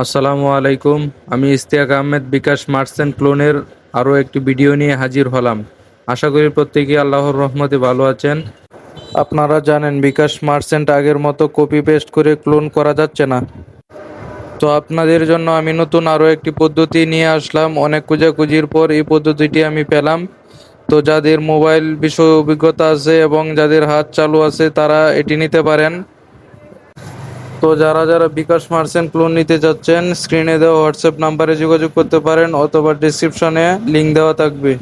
আসসালামু আলাইকুম। আমি ইস্তিয়াক আহমেদ, বিকাশ মার্চেন্ট ক্লোনের আরও একটি ভিডিও নিয়ে হাজির হলাম। আশা করি প্রত্যেকেই আল্লাহর রহমতে ভালো আছেন। আপনারা জানেন, বিকাশ মার্চেন্ট আগের মতো কপি পেস্ট করে ক্লোন করা যাচ্ছে না। তো আপনাদের জন্য আমি নতুন আরও একটি পদ্ধতি নিয়ে আসলাম। অনেক খোঁজাখুঁজির পর এই পদ্ধতিটি আমি পেলাম। তো যাদের মোবাইল বিষয় অভিজ্ঞতা আছে এবং যাদের হাত চালু আছে, তারা এটি নিতে পারেন। তো যারা যারা বিকাশ মার্চেন্ট লোন নিতে যাচ্ছেন স্ক্রিনে দেওয়া হোয়াটসঅ্যাপ নাম্বারে যোগাযোগ করতে পারেন অথবা ডিসক্রিপশনে লিঙ্ক দেওয়া থাকবে।